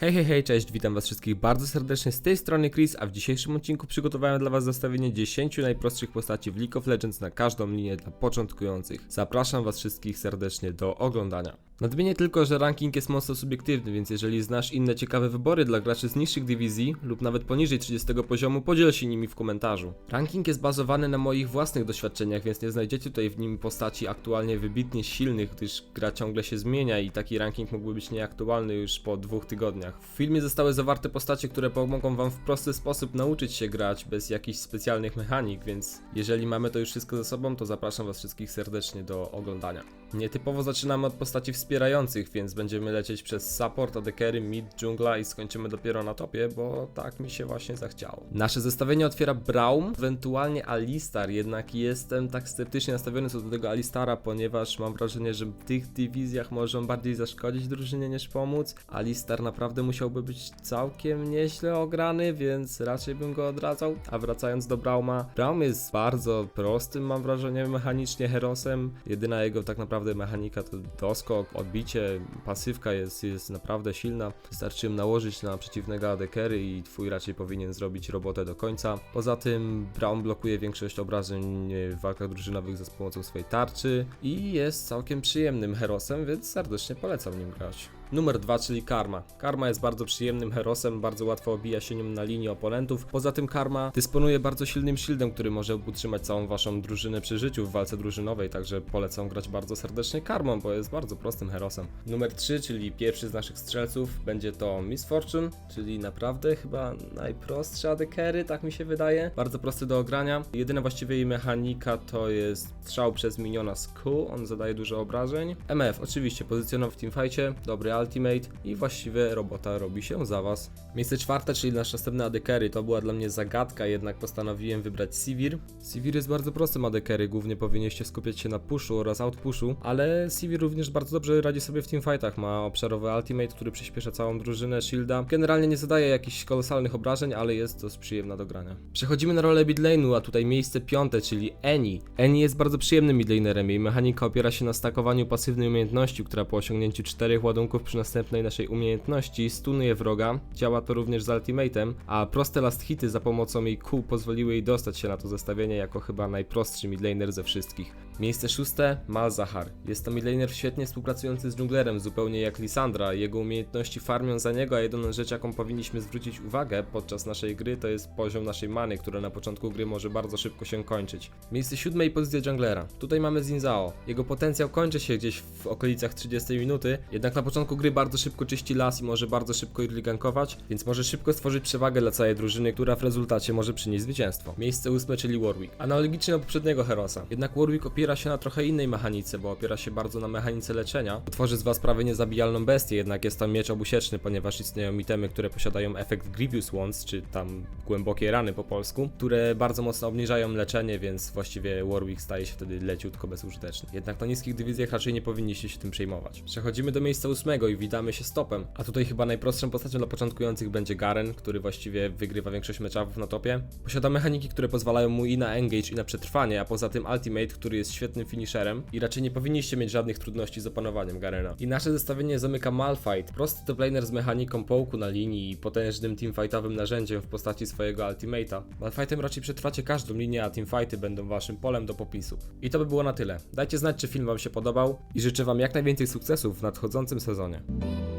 Hej, hej, hej, cześć, witam was wszystkich bardzo serdecznie, z tej strony Chris, a w dzisiejszym odcinku przygotowałem dla was zestawienie 10 najprostszych postaci w League of Legends na każdą linię dla początkujących. Zapraszam was wszystkich serdecznie do oglądania. Nadmienię tylko, że ranking jest mocno subiektywny, więc jeżeli znasz inne ciekawe wybory dla graczy z niższych dywizji lub nawet poniżej 30 poziomu, podziel się nimi w komentarzu. Ranking jest bazowany na moich własnych doświadczeniach, więc nie znajdziecie tutaj w nim postaci aktualnie wybitnie silnych, gdyż gra ciągle się zmienia i taki ranking mógłby być nieaktualny już po dwóch tygodniach. W filmie zostały zawarte postacie, które pomogą wam w prosty sposób nauczyć się grać bez jakichś specjalnych mechanik, więc jeżeli mamy to już wszystko ze sobą, to zapraszam was wszystkich serdecznie do oglądania. Nietypowo zaczynamy od postaci wspierających, więc będziemy lecieć przez support, AD mid, dżungla i skończymy dopiero na topie, bo tak mi się właśnie zachciało. Nasze zestawienie otwiera Braum, ewentualnie Alistar, jednak jestem tak sceptycznie nastawiony co do tego Alistara, ponieważ mam wrażenie, że w tych dywizjach może on bardziej zaszkodzić drużynie niż pomóc. Alistar naprawdę musiałby być całkiem nieźle ograny, więc raczej bym go odradzał. A wracając do Brauma, Braum jest bardzo prostym, mam wrażenie, mechanicznie herosem. Jedyna jego tak naprawdę mechanika to doskok, odbicie, pasywka jest, jest naprawdę silna. Wystarczy ją nałożyć na przeciwnego adekery i twój raczej powinien zrobić robotę do końca. Poza tym Braum blokuje większość obrażeń w walkach drużynowych za pomocą swojej tarczy i jest całkiem przyjemnym herosem, więc serdecznie polecam nim grać. Numer 2, czyli Karma. Karma jest bardzo przyjemnym herosem, bardzo łatwo obija się nim na linii oponentów. Poza tym Karma dysponuje bardzo silnym shieldem, który może utrzymać całą waszą drużynę przy życiu w walce drużynowej, także polecam grać bardzo serdecznie Karmą, bo jest bardzo prostym herosem. Numer 3, czyli pierwszy z naszych strzelców, będzie to Miss Fortune, czyli naprawdę chyba najprostsza adekery, tak mi się wydaje. Bardzo prosty do ogrania. Jedyna właściwie jej mechanika to jest strzał przez miniona z Q, on zadaje dużo obrażeń. MF, oczywiście, pozycjonował w teamfightie, dobry ultimate i właściwie robota robi się za was. Miejsce czwarte, czyli nasz następny adekery, to była dla mnie zagadka, jednak postanowiłem wybrać Sivir. Sivir jest bardzo prostym adekery, głównie powinniście skupiać się na pushu oraz outpushu, ale Sivir również bardzo dobrze radzi sobie w teamfightach, ma obszarowy ultimate, który przyspiesza całą drużynę, shielda. Generalnie nie zadaje jakichś kolosalnych obrażeń, ale jest dość przyjemna do grania. Przechodzimy na rolę midlane'u, a tutaj miejsce piąte, czyli Eni. Eni jest bardzo przyjemnym midlanerem, jej mechanika opiera się na stakowaniu pasywnej umiejętności, która po osiągnięciu czterech ładunków przy następnej naszej umiejętności stunuje wroga. Działa to również z ultimatem, a proste last hity za pomocą jej Q pozwoliły jej dostać się na to zestawienie jako chyba najprostszy midlaner ze wszystkich. Miejsce szóste Malzahar. Jest to midlaner świetnie współpracujący z dżunglerem, zupełnie jak Lisandra. Jego umiejętności farmią za niego, a jedyną rzecz jaką powinniśmy zwrócić uwagę podczas naszej gry to jest poziom naszej many, która na początku gry może bardzo szybko się kończyć. Miejsce siódme i pozycja junglera. Tutaj mamy Zinzao. Jego potencjał kończy się gdzieś w okolicach 30 minuty, jednak na początku gry bardzo szybko czyści las i może bardzo szybko early gankować, więc może szybko stworzyć przewagę dla całej drużyny, która w rezultacie może przynieść zwycięstwo. Miejsce ósme, czyli Warwick. Analogicznie do poprzedniego herosa. Jednak Warwick opiera się na trochę innej mechanice, bo opiera się bardzo na mechanice leczenia. Tworzy z was prawie niezabijalną bestię, jednak jest tam miecz obusieczny, ponieważ istnieją itemy, które posiadają efekt Grievous Wounds, czy tam głębokie rany po polsku, które bardzo mocno obniżają leczenie, więc właściwie Warwick staje się wtedy leciutko bezużyteczny. Jednak na niskich dywizjach raczej nie powinniście się tym przejmować. Przechodzimy do miejsca ósmego i witamy się stopem. A tutaj chyba najprostszą postacią dla początkujących będzie Garen, który właściwie wygrywa większość meczów na topie. Posiada mechaniki, które pozwalają mu i na engage, i na przetrwanie, a poza tym ultimate, który jest świetnym finisherem i raczej nie powinniście mieć żadnych trudności z opanowaniem Garena. I nasze zestawienie zamyka Malfight, prosty toplaner z mechaniką połku na linii i potężnym teamfightowym narzędziem w postaci swojego ultimate'a. Malfightem raczej przetrwacie każdą linię, a teamfighty będą waszym polem do popisów. I to by było na tyle. Dajcie znać, czy film wam się podobał i życzę wam jak najwięcej sukcesów w nadchodzącym sezonie. Amazônia.